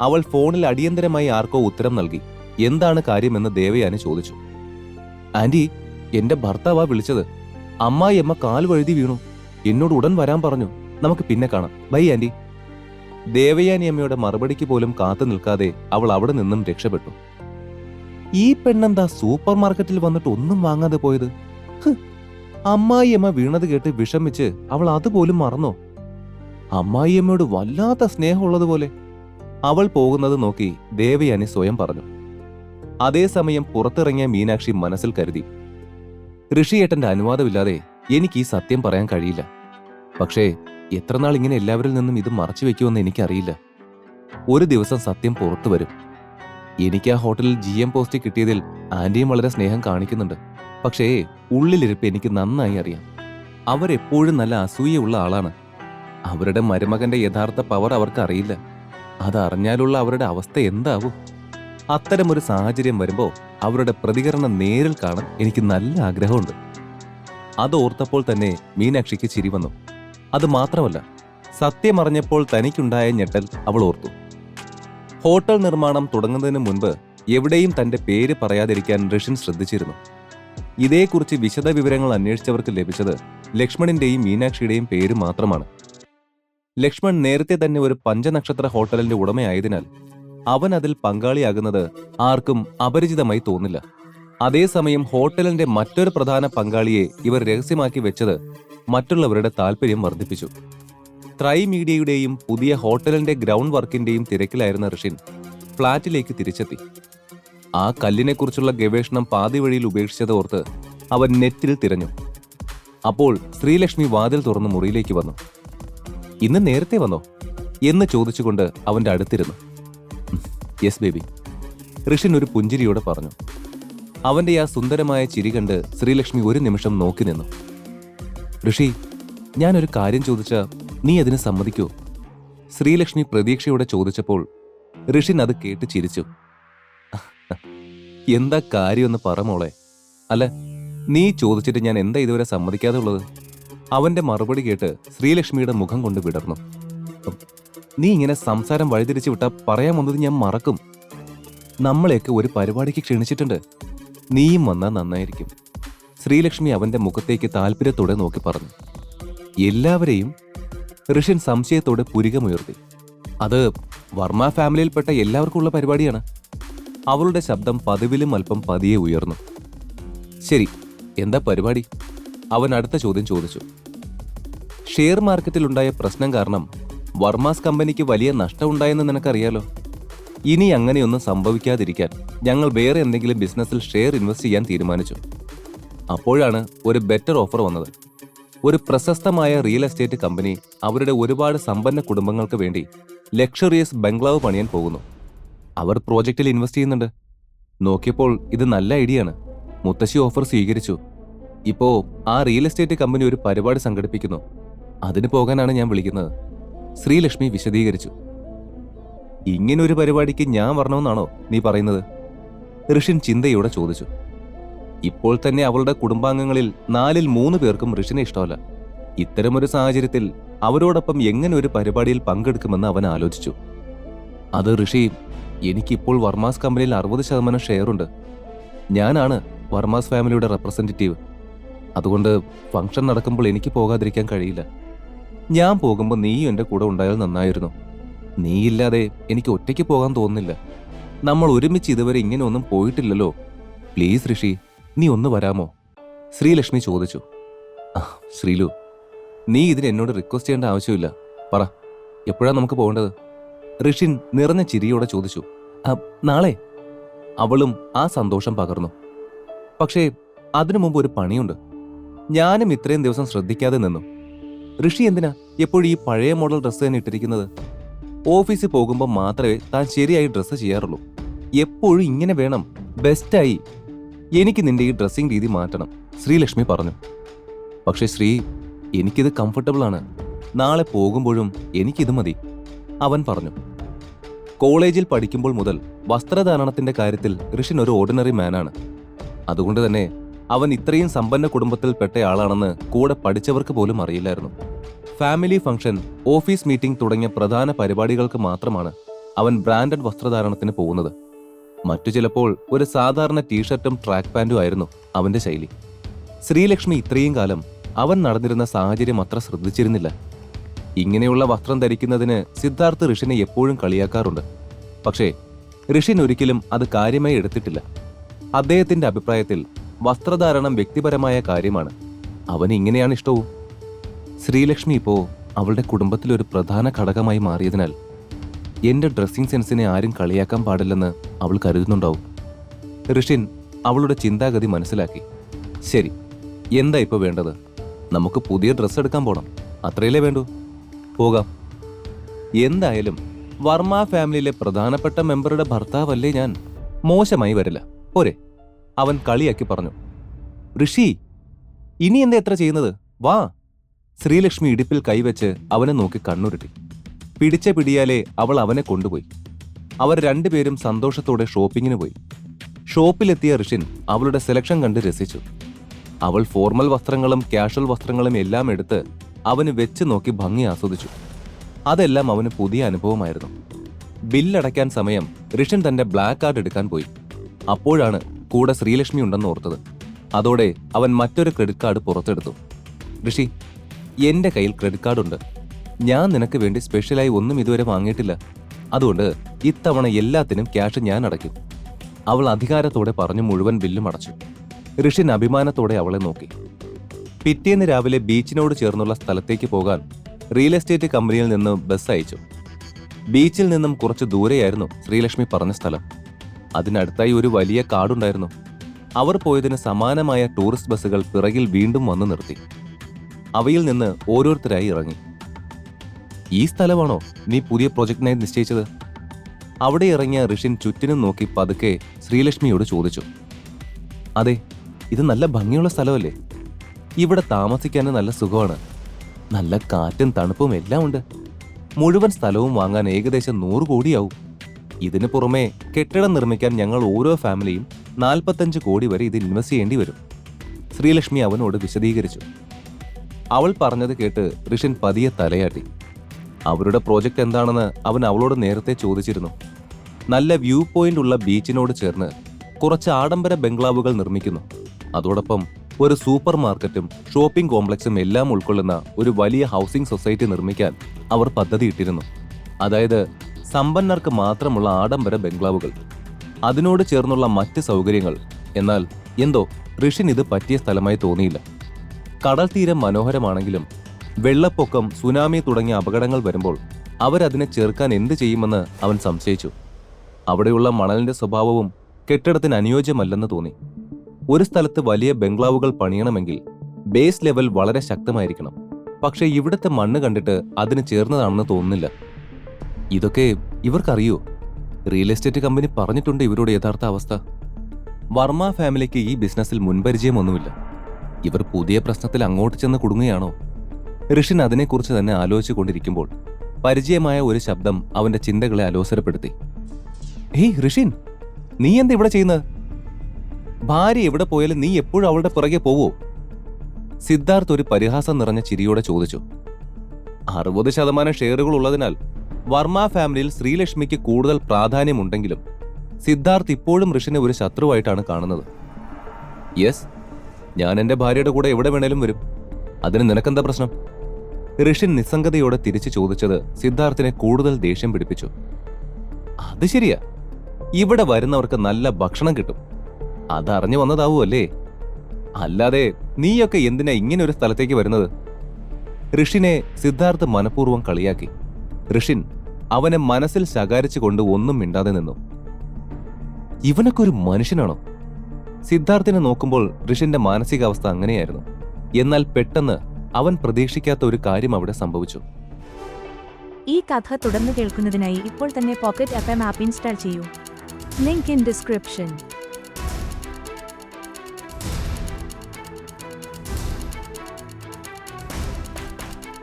അവൾ ഫോണിൽ അടിയന്തരമായി ആർക്കോ ഉത്തരം നൽകി. എന്താണ് കാര്യമെന്ന് ദേവയാനി ചോദിച്ചു. ആന്റി എന്റെ ഭർത്താവാ വിളിച്ചത്. അമ്മായിയമ്മ കാൽ വഴുതി വീണു. എന്നോട് ഉടൻ വരാൻ പറഞ്ഞു. നമുക്ക് പിന്നെ കാണാം. By anti. ദേവയാനി അമ്മയുടെ മറുപടിക്ക് പോലും കാത്തു നിൽക്കാതെ അവൾ അവിടെ നിന്നും രക്ഷപ്പെട്ടു. ഈ പെണ്ണെന്താ സൂപ്പർ മാർക്കറ്റിൽ വന്നിട്ട് ഒന്നും വാങ്ങാതെ പോയത്? അമ്മായിയമ്മ വീണത് കേട്ട് വിഷമിച്ച് അവൾ അതുപോലും മറന്നോ? അമ്മായിയമ്മയോട് വല്ലാത്ത സ്നേഹമുള്ളതുപോലെ അവൾ പോകുന്നത് നോക്കി ദേവയാനി സ്വയം പറഞ്ഞു. അതേസമയം പുറത്തിറങ്ങിയ മീനാക്ഷി മനസ്സിൽ കരുതി ഋഷിയേട്ടന്റെ അനുവാദമില്ലാതെ എനിക്ക് ഈ സത്യം പറയാൻ കഴിയില്ല. പക്ഷേ എത്രനാൾ ഇങ്ങനെ എല്ലാവരിൽ നിന്നും ഇത് മറച്ചു വെക്കുമെന്ന് എനിക്കറിയില്ല. ഒരു ദിവസം സത്യം പുറത്തു വരും. എനിക്ക് ആ ഹോട്ടലിൽ ജി എം പോസ്റ്റ് കിട്ടിയതിൽ ആന്റിയും വളരെ സ്നേഹം കാണിക്കുന്നുണ്ട്. പക്ഷേ ഉള്ളിലിരിപ്പ് എനിക്ക് നന്നായി അറിയാം. അവരെപ്പോഴും നല്ല അസൂയുള്ള ആളാണ്. അവരുടെ മരുമകന്റെ യഥാർത്ഥ പവർ അവർക്ക് അറിയില്ല. അതറിഞ്ഞാലുള്ള അവരുടെ അവസ്ഥ എന്താവും? അത്തരമൊരു സാഹചര്യം വരുമ്പോൾ അവരുടെ പ്രതികരണം നേരിൽ കാണാൻ എനിക്ക് നല്ല ആഗ്രഹമുണ്ട്. അത് ഓർത്തപ്പോൾ തന്നെ മീനാക്ഷിക്ക് ചിരി വന്നു. അത് മാത്രമല്ല സത്യമറിഞ്ഞപ്പോൾ തനിക്കുണ്ടായ ഞെട്ടൽ അവൾ ഓർത്തു. ഹോട്ടൽ നിർമ്മാണം തുടങ്ങുന്നതിന് മുൻപ് എവിടെയും തന്റെ പേര് പറയാതിരിക്കാൻ ഋഷിൻ ശ്രദ്ധിച്ചിരുന്നു. ഇതേക്കുറിച്ച് വിശദവിവരങ്ങൾ അന്വേഷിച്ചവർക്ക് ലഭിച്ചത് ലക്ഷ്മണിന്റെയും മീനാക്ഷിയുടെയും പേര് മാത്രമാണ്. ലക്ഷ്മൺ നേരത്തെ തന്നെ ഒരു പഞ്ചനക്ഷത്ര ഹോട്ടലിന്റെ ഉടമയായതിനാൽ അവൻ അതിൽ പങ്കാളിയാകുന്നത് ആർക്കും അപരിചിതമായി തോന്നില്ല. അതേസമയം ഹോട്ടലിന്റെ മറ്റൊരു പ്രധാന പങ്കാളിയെ ഇവർ രഹസ്യമാക്കി വെച്ചത് മറ്റുള്ളവരുടെ താല്പര്യം വർദ്ധിപ്പിച്ചു. ട്രൈ മീഡിയയുടെയും പുതിയ ഹോട്ടലിന്റെ ഗ്രൗണ്ട് വർക്കിന്റെയും തിരക്കിലായിരുന്ന ഋഷിൻ ഫ്ളാറ്റിലേക്ക് തിരിച്ചെത്തി. ആ കല്ലിനെക്കുറിച്ചുള്ള ഗവേഷണം പാതിവഴിയിൽ ഉപേക്ഷിച്ചത് ഓർത്ത് അവൻ നെറ്റിൽ തിരഞ്ഞു. അപ്പോൾ ശ്രീലക്ഷ്മി വാതിൽ തുറന്ന് മുറിയിലേക്ക് വന്നു. ഇന്ന് നേരത്തെ വന്നോ? എന്ന് ചോദിച്ചുകൊണ്ട് അവന്റെ അടുത്തിരുന്നു. Yes baby. ഋഷിൻ ഒരു പുഞ്ചിരിയോടെ പറഞ്ഞു. അവന്റെ ആ സുന്ദരമായ ചിരി കണ്ട് ശ്രീലക്ഷ്മി ഒരു നിമിഷം നോക്കി നിന്നു. ഋഷി ഞാനൊരു കാര്യം ചോദിച്ച നീ അതിന് സമ്മതിക്കോ? ശ്രീലക്ഷ്മി പ്രതീക്ഷയോടെ ചോദിച്ചപ്പോൾ ഋഷിൻ അത് കേട്ട് ചിരിച്ചു. എന്താ കാര്യമെന്ന് പറ മോളെ. അല്ല നീ ചോദിച്ചിട്ട് ഞാൻ എന്താ ഇതുവരെ സമ്മതിക്കാതെ ഉള്ളത്? അവന്റെ മറുപടി കേട്ട് ശ്രീലക്ഷ്മിയുടെ മുഖം കൊണ്ട് വിടർന്നു. നീ ഇങ്ങനെ സംസാരം വഴിതിരിച്ചു വിട്ടാ പറയാൻ വന്നത് ഞാൻ മറക്കും. നമ്മളെയൊക്കെ ഒരു പരിപാടിക്ക് ക്ഷണിച്ചിട്ടുണ്ട്. നീയും വന്നാൽ നന്നായിരിക്കും. ശ്രീലക്ഷ്മി അവന്റെ മുഖത്തേക്ക് താല്പര്യത്തോടെ നോക്കി പറഞ്ഞു. എല്ലാവരെയും ഋഷ്യൻ സംശയത്തോടെ പുരികമുയർത്തി. അത് വർമ്മ ഫാമിലിയിൽപ്പെട്ട എല്ലാവർക്കും ഉള്ള പരിപാടിയാണ്. അവളുടെ ശബ്ദം പതിവിലും അല്പം പതിയെ ഉയർന്നു. ശരി എന്താ പരിപാടി? അവൻ അടുത്ത ചോദ്യം ചോദിച്ചു. ഷെയർ മാർക്കറ്റിലുണ്ടായ പ്രശ്നം കാരണം വർമാസ് കമ്പനിക്ക് വലിയ നഷ്ടമുണ്ടായെന്ന് നിനക്കറിയാലോ? ഇനി അങ്ങനെയൊന്നും സംഭവിക്കാതിരിക്കാൻ ഞങ്ങൾ വേറെ എന്തെങ്കിലും ബിസിനസ്സിൽ ഷെയർ ഇൻവെസ്റ്റ് ചെയ്യാൻ തീരുമാനിച്ചു. അപ്പോഴാണ് ഒരു ബെറ്റർ ഓഫർ വന്നത്. ഒരു പ്രശസ്തമായ റിയൽ എസ്റ്റേറ്റ് കമ്പനി അവരുടെ ഒരുപാട് സമ്പന്ന കുടുംബങ്ങൾക്ക് വേണ്ടി ലക്ഷറിയസ് ബംഗ്ലാവ് പണിയാൻ പോകുന്നു. അവർ പ്രോജക്റ്റിൽ ഇൻവെസ്റ്റ് ചെയ്യുന്നുണ്ട്. നോക്കിയപ്പോൾ ഇത് നല്ല ഐഡിയയാണ്. മുത്തശ്ശി ഓഫർ സ്വീകരിച്ചു. ഇപ്പോ ആ റിയൽ എസ്റ്റേറ്റ് കമ്പനി ഒരു പരിപാടി സംഘടിപ്പിക്കുന്നു. അതിന് പോകാനാണ് ഞാൻ വിളിക്കുന്നത്. ശ്രീലക്ഷ്മി വിശദീകരിച്ചു. ഇങ്ങനൊരു പരിപാടിക്ക് ഞാൻ വരണമെന്നാണോ നീ പറയുന്നത്? ഋഷിൻ ചിന്തയോടെ ചോദിച്ചു. ഇപ്പോൾ തന്നെ അവളുടെ കുടുംബാംഗങ്ങളിൽ നാലിൽ മൂന്ന് പേർക്കും ഋഷിനെ ഇഷ്ടമല്ല. ഇത്തരമൊരു സാഹചര്യത്തിൽ അവരോടൊപ്പം എങ്ങനെ ഒരു പരിപാടിയിൽ പങ്കെടുക്കുമെന്ന് അവൻ ആലോചിച്ചു. അത് ഋഷി എനിക്കിപ്പോൾ വർമാസ് കമ്പനിയിൽ അറുപത് ശതമാനം ഷെയറുണ്ട്. ഞാനാണ് വർമാസ് ഫാമിലിയുടെ റെപ്രസെന്റേറ്റീവ് അതുകൊണ്ട് ഫംഗ്ഷൻ നടക്കുമ്പോൾ എനിക്ക് പോകാതിരിക്കാൻ കഴിയില്ല. ഞാൻ പോകുമ്പോൾ നീയും എന്റെ കൂടെ ഉണ്ടായാൽ നന്നായിരുന്നു. നീയില്ലാതെ എനിക്ക് ഒറ്റയ്ക്ക് പോകാൻ തോന്നുന്നില്ല. നമ്മൾ ഒരുമിച്ച് ഇതുവരെ ഇങ്ങനെ ഒന്നും പോയിട്ടില്ലല്ലോ. പ്ലീസ് ഋഷി നീ ഒന്ന് വരാമോ? ശ്രീലക്ഷ്മി ചോദിച്ചു. "ആ, ശ്രീലു നീ ഇതിന് എന്നോട് റിക്വസ്റ്റ് ചെയ്യേണ്ട ആവശ്യമില്ല. പറ എപ്പോഴാണ് നമുക്ക് പോകേണ്ടത്? ഋഷിൻ നിറഞ്ഞ ചിരിയോടെ ചോദിച്ചു. "ആ, നാളെ. അവളും ആ സന്തോഷം പകർന്നു. പക്ഷേ അതിനു മുമ്പ് ഒരു പണിയുണ്ട്. ഞാനും ഇത്രയും ദിവസം ശ്രദ്ധിക്കാതെ നിന്നു. ഋഷി എന്തിനാ? എപ്പോഴും ഈ പഴയ മോഡൽ ഡ്രസ്സ് തന്നെ ഇട്ടിരിക്കുന്നത്? ഓഫീസിൽ പോകുമ്പോൾ മാത്രമേ താൻ ശരിയായി ഡ്രസ്സ് ചെയ്യാറുള്ളൂ. എപ്പോഴും ഇങ്ങനെ വേണം ബെസ്റ്റായി എനിക്ക് നിന്റെ ഈ ഡ്രസ്സിംഗ് രീതി മാറ്റണം ശ്രീലക്ഷ്മി പറഞ്ഞു. പക്ഷേ ശ്രീ എനിക്കിത് കംഫർട്ടബിൾ ആണ്. നാളെ പോകുമ്പോഴും എനിക്കിത് മതി അവൻ പറഞ്ഞു. കോളേജിൽ പഠിക്കുമ്പോൾ മുതൽ വസ്ത്രധാരണത്തിന്റെ കാര്യത്തിൽ ഋഷിൻ ഒരു ഓർഡിനറി മാനാണ് അതുകൊണ്ട് തന്നെ അവൻ ഇത്രയും സമ്പന്ന കുടുംബത്തിൽപ്പെട്ടയാളാണെന്ന് കൂടെ പഠിച്ചവർക്ക് പോലും അറിയില്ലായിരുന്നു. ഫാമിലി ഫംഗ്ഷൻ ഓഫീസ് മീറ്റിംഗ് തുടങ്ങിയ പ്രധാന പരിപാടികൾക്ക് മാത്രമാണ് അവൻ ബ്രാൻഡഡ് വസ്ത്രധാരണത്തിന് പോകുന്നത്. മറ്റു ചിലപ്പോൾ ഒരു സാധാരണ ടീഷർട്ടും ട്രാക്ക് പാന്റും ആയിരുന്നു അവന്റെ ശൈലി. ശ്രീലക്ഷ്മി ഇത്രയും കാലം അവൻ നടന്നിരുന്ന സാഹചര്യം അത്ര ശ്രദ്ധിച്ചിരുന്നില്ല. ഇങ്ങനെയുള്ള വസ്ത്രം ധരിക്കുന്നതിന് സിദ്ധാർത്ഥ് ഋഷിനെ എപ്പോഴും കളിയാക്കാറുണ്ട്. പക്ഷേ ഋഷിൻ ഒരിക്കലും അത് കാര്യമായി എടുത്തിട്ടില്ല. അദ്ദേഹത്തിന്റെ അഭിപ്രായത്തിൽ വസ്ത്രധാരണം വ്യക്തിപരമായ കാര്യമാണ്. അവന് ഇങ്ങനെയാണ് ഇഷ്ടവും. ശ്രീലക്ഷ്മി ഇപ്പോൾ അവളുടെ കുടുംബത്തിലൊരു പ്രധാന ഘടകമായി മാറിയതിനാൽ എന്റെ ഡ്രസ്സിംഗ് സെൻസിനെ ആരും കളിയാക്കാൻ പാടില്ലെന്ന് അവൾ കരുതുന്നുണ്ടാവും. ഋഷിൻ അവളുടെ ചിന്താഗതി മനസ്സിലാക്കി. ശരി എന്താ ഇപ്പൊ വേണ്ടത്? നമുക്ക് പുതിയ ഡ്രസ്സ് എടുക്കാൻ പോണം. അത്രയല്ലേ വേണ്ടൂ? പോകാം. എന്തായാലും വർമ്മ ഫാമിലിയിലെ പ്രധാനപ്പെട്ട മെമ്പറുടെ ഭർത്താവല്ലേ ഞാൻ. മോശമായി വരില്ല. പോരെ. അവൻ കളിയാക്കി പറഞ്ഞു. ഋഷി ഇനി എന്താ എത്ര ചെയ്യുന്നത്? വാ. ശ്രീലക്ഷ്മി ഇടുപ്പിൽ കൈവച്ച് അവനെ നോക്കി കണ്ണുരുട്ടി. പിടിച്ച പിടിയാലേ അവൾ അവനെ കൊണ്ടുപോയി. അവർ രണ്ടുപേരും സന്തോഷത്തോടെ ഷോപ്പിങ്ങിന് പോയി. ഷോപ്പിലെത്തിയ ഋഷിൻ അവളുടെ സെലക്ഷൻ കണ്ട് രസിച്ചു. അവൾ ഫോർമൽ വസ്ത്രങ്ങളും കാഷ്വൽ വസ്ത്രങ്ങളും എല്ലാം എടുത്ത് അവന് വെച്ച് നോക്കി ഭംഗി ആസ്വദിച്ചു. അതെല്ലാം അവന് പുതിയ അനുഭവമായിരുന്നു. ബില്ലടയ്ക്കാൻ സമയം ഋഷൻ തന്റെ ബ്ലാക്ക് കാർഡ് എടുക്കാൻ പോയി. അപ്പോഴാണ് കൂടെ ശ്രീലക്ഷ്മി ഉണ്ടെന്ന് ഓർത്തത്. അതോടെ അവൻ മറ്റൊരു ക്രെഡിറ്റ് കാർഡ് പുറത്തെടുത്തു. ഋഷി എന്റെ കയ്യിൽ ക്രെഡിറ്റ് കാർഡ് ഉണ്ട്. ഞാൻ നിനക്ക് വേണ്ടി സ്പെഷ്യലായി ഒന്നും ഇതുവരെ വാങ്ങിയിട്ടില്ല. അതുകൊണ്ട് ഇത്തവണ എല്ലാത്തിനും ക്യാഷ് ഞാൻ അടയ്ക്കും. അവൾ അധികാരത്തോടെ പറഞ്ഞു മുഴുവൻ ബില്ലും അടച്ചു. ഋഷിൻ അഭിമാനത്തോടെ അവളെ നോക്കി. പിറ്റേന്ന് രാവിലെ ബീച്ചിനോട് ചേർന്നുള്ള സ്ഥലത്തേക്ക് പോകാൻ റിയൽ എസ്റ്റേറ്റ് കമ്പനിയിൽ നിന്ന് ബസ് അയച്ചു. ബീച്ചിൽ നിന്നും കുറച്ച് ദൂരെയായിരുന്നു ശ്രീലക്ഷ്മി പറഞ്ഞ സ്ഥലം. അതിനടുത്തായി ഒരു വലിയ കാടുണ്ടായിരുന്നു. അവർ പോയതിന് സമാനമായ ടൂറിസ്റ്റ് ബസ്സുകൾ പിറകിൽ വീണ്ടും വന്നു നിർത്തി. അവയിൽ നിന്ന് ഓരോരുത്തരായി ഇറങ്ങി. ഈ സ്ഥലമാണോ നീ പുതിയ പ്രൊജക്ടിനായി നിശ്ചയിച്ചത്? അവിടെ ഇറങ്ങിയ ഋഷിൻ ചുറ്റിനും നോക്കി പതുക്കെ ശ്രീലക്ഷ്മിയോട് ചോദിച്ചു. അതെ ഇത് നല്ല ഭംഗിയുള്ള സ്ഥലമല്ലേ? ഇവിടെ താമസിക്കാൻ നല്ല സുഖമാണ്. നല്ല കാറ്റും തണുപ്പും എല്ലാം ഉണ്ട്. മുഴുവൻ സ്ഥലവും വാങ്ങാൻ ഏകദേശം നൂറ് കോടിയാവും. ഇതിനു പുറമെ കെട്ടിടം നിർമ്മിക്കാൻ ഞങ്ങൾ ഓരോ ഫാമിലിയും നാൽപ്പത്തഞ്ച് കോടി വരെ ഇതിൽ ഇൻവെസ്റ്റ് ചെയ്യേണ്ടി വരും. ശ്രീലക്ഷ്മി അവനോട് വിശദീകരിച്ചു. അവൾ പറഞ്ഞത് കേട്ട് ഋഷിൻ പതിയെ തലയാട്ടി. അവരുടെ പ്രോജക്റ്റ് എന്താണെന്ന് അവൻ അവളോട് നേരത്തെ ചോദിച്ചിരുന്നു. നല്ല വ്യൂ പോയിന്റ് ഉള്ള ബീച്ചിനോട് ചേർന്ന് കുറച്ച് ആഡംബര ബംഗ്ലാവുകൾ നിർമ്മിക്കുന്നു. അതോടൊപ്പം ഒരു സൂപ്പർ മാർക്കറ്റും ഷോപ്പിംഗ് കോംപ്ലക്സും എല്ലാം ഉൾക്കൊള്ളുന്ന ഒരു വലിയ ഹൗസിംഗ് സൊസൈറ്റി നിർമ്മിക്കാൻ അവർ പദ്ധതിയിട്ടിരുന്നു അതായത് സമ്പന്നർക്ക് മാത്രമുള്ള ആഡംബര ബംഗ്ലാവുകൾ. അതിനോട് ചേർന്നുള്ള മറ്റ് സൗകര്യങ്ങൾ. എന്നാൽ എന്തോ ഋഷിന് ഇത് പറ്റിയ സ്ഥലമായി തോന്നിയില്ല. കടൽ തീരം മനോഹരമാണെങ്കിലും വെള്ളപ്പൊക്കം സുനാമി തുടങ്ങിയ അപകടങ്ങൾ വരുമ്പോൾ അവരതിനെ ചെറുക്കാൻ എന്ത് ചെയ്യുമെന്ന് അവൻ സംശയിച്ചു. അവിടെയുള്ള മണലിന്റെ സ്വഭാവവും കെട്ടിടത്തിന് അനുയോജ്യമല്ലെന്ന് തോന്നി. ഒരു സ്ഥലത്ത് വലിയ ബംഗ്ലാവുകൾ പണിയണമെങ്കിൽ ബേസ് ലെവൽ വളരെ ശക്തമായിരിക്കണം. പക്ഷേ ഇവിടുത്തെ മണ്ണ് കണ്ടിട്ട് അതിന് ചേർന്നതാണെന്ന് തോന്നുന്നില്ല. ഇതൊക്കെ ഇവർക്കറിയോ? റിയൽ എസ്റ്റേറ്റ് കമ്പനി പറഞ്ഞിട്ടുണ്ട് ഇവരുടെ യഥാർത്ഥ അവസ്ഥ. വർമ്മ ഫാമിലിക്ക് ഈ ബിസിനസ്സിൽ മുൻപരിചയമൊന്നുമില്ല. ഇവർ പുതിയ പ്രശ്നത്തിൽ അങ്ങോട്ട് ചെന്ന് കുടുങ്ങുകയാണോ? ഋഷിൻ അതിനെക്കുറിച്ച് തന്നെ ആലോചിച്ചു കൊണ്ടിരിക്കുമ്പോൾ പരിചയമായ ഒരു ശബ്ദം അവന്റെ ചിന്തകളെ അലോസരപ്പെടുത്തി. ഹേയ് ഋഷിൻ നീ എന്താ ഇവിടെ ചെയ്യുന്നത്? ഭാര്യ എവിടെ പോയാലും നീ എപ്പോഴും അവളുടെ പുറകെ പോവോ? സിദ്ധാർത്ഥ് ഒരു പരിഹാസം നിറഞ്ഞ ചിരിയോടെ ചോദിച്ചു. അറുപത് ശതമാനം ഷെയറുകൾ ഉള്ളതിനാൽ വർമ്മ ഫാമിലിയിൽ ശ്രീലക്ഷ്മിക്ക് കൂടുതൽ പ്രാധാന്യമുണ്ടെങ്കിലും സിദ്ധാർത്ഥ് ഇപ്പോഴും ഋഷിനെ ഒരു ശത്രുവായിട്ടാണ് കാണുന്നത്. യെസ് ഞാൻ എന്റെ ഭാര്യയുടെ കൂടെ എവിടെ വേണേലും വരും. അതിന് നിനക്കെന്താ പ്രശ്നം? ഋഷിൻ നിസ്സംഗതയോടെ തിരിച്ചു ചോദിച്ചത് സിദ്ധാർത്ഥിനെ കൂടുതൽ ദേഷ്യം പിടിപ്പിച്ചു. അത് ശരിയാ. ഇവിടെ വരുന്നവർക്ക് നല്ല ഭക്ഷണം കിട്ടും. അതറിഞ്ഞു വന്നതാവുമല്ലേ അല്ലാതെ നീയൊക്കെ എന്തിനാ ഇങ്ങനെ ഒരു സ്ഥലത്തേക്ക് വരുന്നത്? ഋഷിനെ സിദ്ധാർത്ഥ് മനഃപൂർവം കളിയാക്കി. ഋഷിൻ അവനെ മനസ്സിൽ ശകാരിച്ചുകൊണ്ട് ഒന്നും മിണ്ടാതെ നിന്നു. ഇവനൊക്കെ ഒരു മനുഷ്യനാണോ? സിദ്ധാർത്ഥിനെ നോക്കുമ്പോൾ ഋഷിന്റെ മാനസികാവസ്ഥ അങ്ങനെയായിരുന്നു. എന്നാൽ പെട്ടെന്ന് അവൻ പ്രതീക്ഷിക്കാത്ത ഒരു കാര്യം അവിടെ സംഭവിച്ചു. ഈ കഥ തുടർന്ന് കേൾക്കുന്നതിനായി ഇപ്പോൾ തന്നെ pocket F M app install ചെയ്യൂ. Link in description